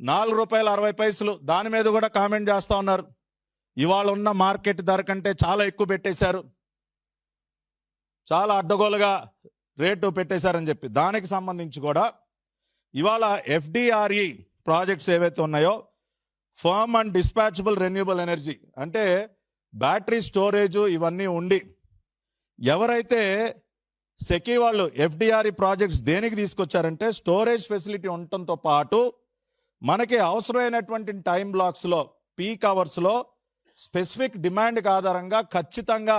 నాలుగు రూపాయల అరవై పైసలు దాని మీద కూడా కామెంట్ చేస్తూ ఉన్నారు. ఇవాళ ఉన్న మార్కెట్ ధర కంటే చాలా ఎక్కువ పెట్టేశారు. చాలా అడ్డగోలుగా రేటు పెట్టేశారని చెప్పి. దానికి సంబంధించి కూడా ఇవాళ ఎఫ్డిఆర్ఈ ప్రాజెక్ట్స్ ఏవైతే ఉన్నాయో firm and dispatchable renewable energy అంటే బ్యాటరీ స్టోరేజ్ ఇవన్నీ ఉండి ఎవరైతే సెకీ వాళ్ళు ఎఫ్డిఆర్ఈ ప్రాజెక్ట్స్ దేనికి తీసుకొచ్చారంటే స్టోరేజ్ ఫెసిలిటీ ఉండటంతో పాటు మనకి అవసరమైనటువంటి టైం బ్లాక్స్లో పీక్ అవర్స్లో స్పెసిఫిక్ డిమాండ్కి ఆధారంగా ఖచ్చితంగా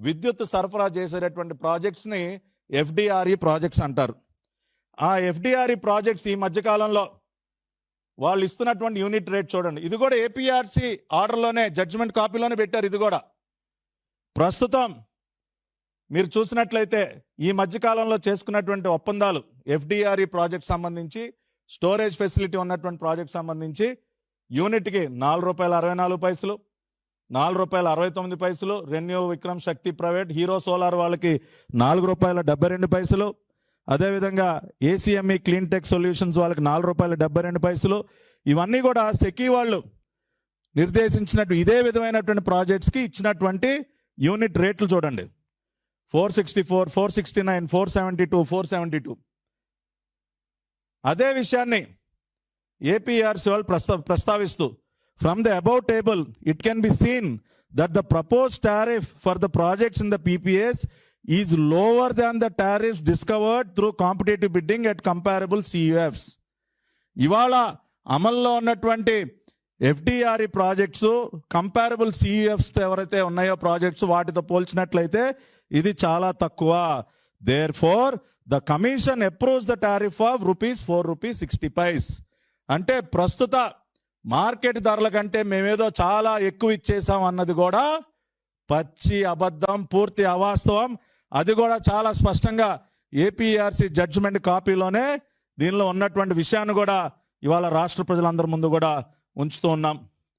విద్యుత్ సరఫరా చేసేటటువంటి ప్రాజెక్ట్స్ని ఎఫ్డిఆర్ఈ ప్రాజెక్ట్స్ అంటారు. ఆ ఎఫ్డిఆర్ఈ ప్రాజెక్ట్స్ ఈ మధ్యకాలంలో వాళ్ళు ఇస్తున్నటువంటి యూనిట్ రేట్ చూడండి. ఇది కూడా ఏపీఆర్సీ ఆర్డర్లోనే జడ్జిమెంట్ కాపీలోనే పెట్టారు ఇది కూడా. ప్రస్తుతం మీరు చూసినట్లయితే ఈ మధ్యకాలంలో చేసుకున్నటువంటి ఒప్పందాలు ఎఫ్డిఆర్ఈ ప్రాజెక్ట్ సంబంధించి స్టోరేజ్ ఫెసిలిటీ ఉన్నటువంటి ప్రాజెక్ట్ సంబంధించి యూనిట్కి నాలుగు రూపాయల అరవై నాలుగు పైసలు నాలుగు రూపాయల అరవై తొమ్మిది పైసలు ReNew Vikram Shakti private Hero solar వాళ్ళకి నాలుగు రూపాయల డెబ్బై రెండు పైసలు అదేవిధంగా ఏసీఎంఈ క్లీన్ టెక్ సొల్యూషన్స్ వాళ్ళకి నాలుగు రూపాయల డెబ్బై రెండు పైసలు. ఇవన్నీ కూడా సెకీ వాళ్ళు నిర్దేశించినట్టు ఇదే విధమైనటువంటి ప్రాజెక్ట్స్కి ఇచ్చినటువంటి యూనిట్ రేట్లు చూడండి. Four sixty four four sixty nine four seventy two four seventy two. అదే విషయాన్ని ఏపీఆర్సీ వాళ్ళు ప్రస్తా ప్రస్తావిస్తూ from the about table it can be seen that the propose tariff for the projects in the PPS is lower than the tariff discovered through competitive bidding at comparable CUFs ఇవాళ అమల్లో ఉన్నటువంటి FDRE projects comparable సియుఎఫ్స్ ఎవరైతే ఉన్నాయో projects వాటితో పోల్చినట్లయితే ఇది చాలా తక్కువ. Therefore the commission approves the tariff of rupees four rupees sixty paise అంటే ప్రస్తుత మార్కెట్ ధరల కంటే మేమేదో చాలా ఎక్కువ ఇచ్చేసాం అన్నది కూడా పచ్చి అబద్ధం పూర్తి అవాస్తవం. అది కూడా చాలా స్పష్టంగా ఏపీఆర్సీ జడ్జిమెంట్ కాపీలోనే దీనిలో ఉన్నటువంటి విషయాన్ని కూడా ఇవాళ రాష్ట్ర ప్రజలందరి ముందు కూడా ఉంచుతూ ఉన్నాం.